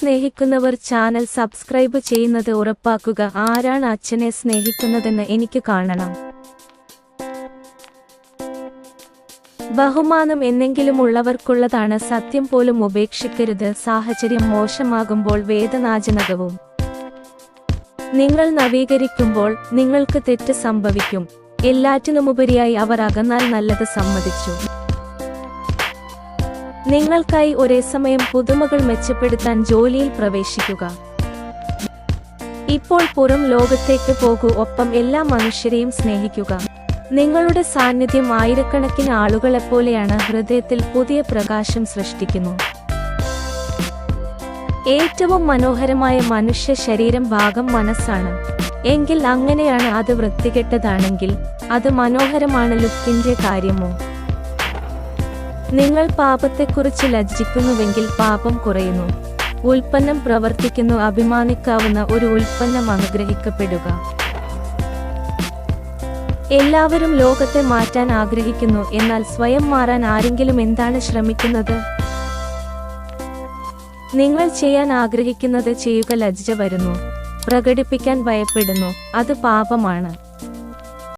സ്നേഹിക്കുന്നവർ channel subscribe ചെയ്യുന്നത് ഉറപ്പാക്കുക. ആരാണ് അച്ഛനെ സ്നേഹിക്കുന്നതെന്ന് എനിക്ക് കാണണം. ബഹുമാനം എന്നെങ്കിലും ഉള്ളവർക്കുള്ളതാണ്. സത്യം പോലും ഉപേക്ഷിക്കരുത്. സാഹചര്യം മോശമാകുമ്പോൾ വേദനാജനകവും. നിങ്ങൾ നവീകരിക്കുമ്പോൾ നിങ്ങൾക്ക് തെറ്റ് സംഭവിക്കും. എല്ലാറ്റിനുമുപരിയായി അവർ അകന്നാൽ നല്ലത് സമ്മതിച്ചു. നിങ്ങൾക്കായി ഒരേ സമയം പുതുമകൾ മെച്ചപ്പെടുത്താൻ ജോലിയിൽ പ്രവേശിക്കുക. ഇപ്പോൾ പുറം ലോകത്തേക്ക് പോകൂ ഒപ്പം എല്ലാ മനുഷ്യരെയും സ്നേഹിക്കുക. നിങ്ങളുടെ സാന്നിധ്യം ആയിരക്കണക്കിന് ആളുകളെപ്പോലെയാണ് ഹൃദയത്തിൽ പുതിയ പ്രകാശം സൃഷ്ടിക്കുന്നു. ഏറ്റവും മനോഹരമായ മനുഷ്യ ശരീരം ഭാഗം മനസ്സാണ്. എങ്കിൽ അങ്ങനെയാണ് അത് വൃത്തികെട്ടതാണെങ്കിൽ അത് മനോഹരമാണ് ലുക്കിന്റെ കാര്യമോ? നിങ്ങൾ പാപത്തെക്കുറിച്ച് ലജ്ജിക്കുന്നുവെങ്കിൽ പാപം കുറയുന്നു. ഉൽപ്പന്നം പ്രവർത്തിക്കുന്നു അഭിമാനിക്കാവുന്ന ഒരു ഉൽപ്പന്നം അനുഗ്രഹിക്കപ്പെടുക. എല്ലാവരും ലോകത്തെ മാറ്റാൻ ആഗ്രഹിക്കുന്നു എന്നാൽ സ്വയം മാറാൻ ആരെങ്കിലും എന്താണ് ശ്രമിക്കുന്നത്? നിങ്ങൾ ചെയ്യാൻ ആഗ്രഹിക്കുന്നത് ചെയ്യുക ലജ്ജ വരുന്നു പ്രകടിപ്പിക്കാൻ ഭയപ്പെടുന്നു അത് പാപമാണ്.